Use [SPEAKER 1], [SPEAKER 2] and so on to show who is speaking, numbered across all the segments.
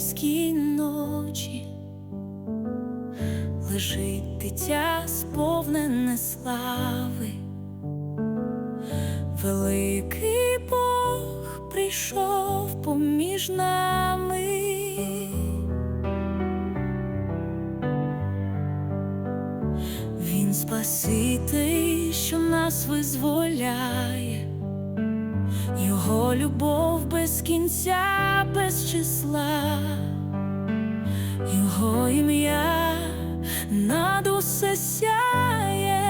[SPEAKER 1] зимські ночі лежить дитя, сповнене слави, великий Бог прийшов поміж нами. Він спаситель, що нас визволяє. Його любов без кінця, без числа, Його ім'я над усе сяє.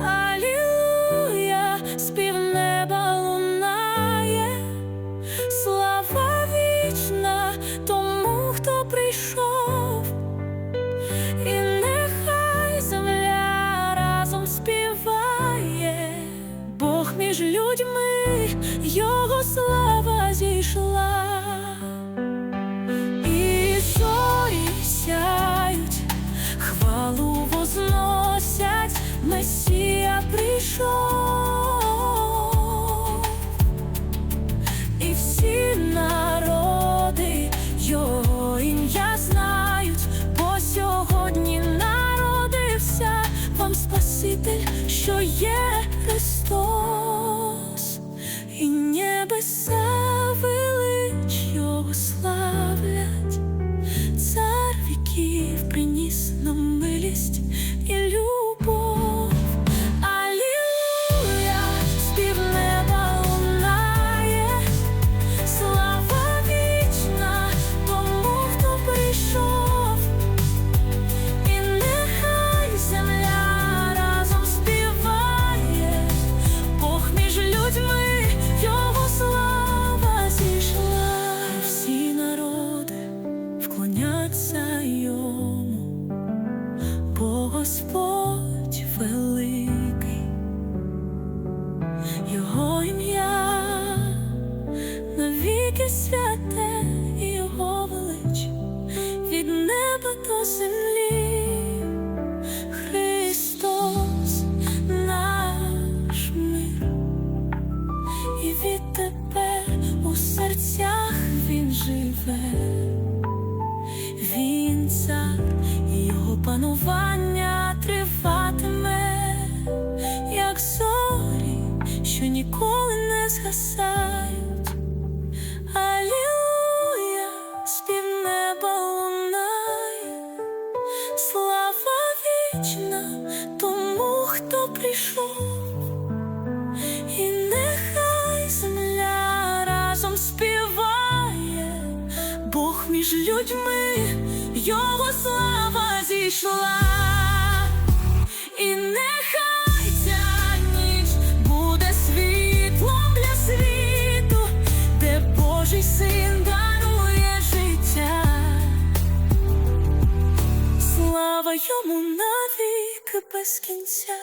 [SPEAKER 1] Алілуя, спів людьми, Його слава зійшла, нам милість і любов. Алілуя, спів неба лунає, слава вічна тому, хто прийшов, і нехай земля разом співає, Бог між людьми, його слава зійшла, всі народи вклоняться йому, його ім'я навіки святе його велич від неба до землі. Христос наш мир, і відтепер у серцях Він живе, Він цар, і його панування що ніколи не згасають. Алілуя, спів неба лунає, слава вічна тому, хто прийшов, між людьми, його слава зійшла. І нехай Йому навіки без кінця.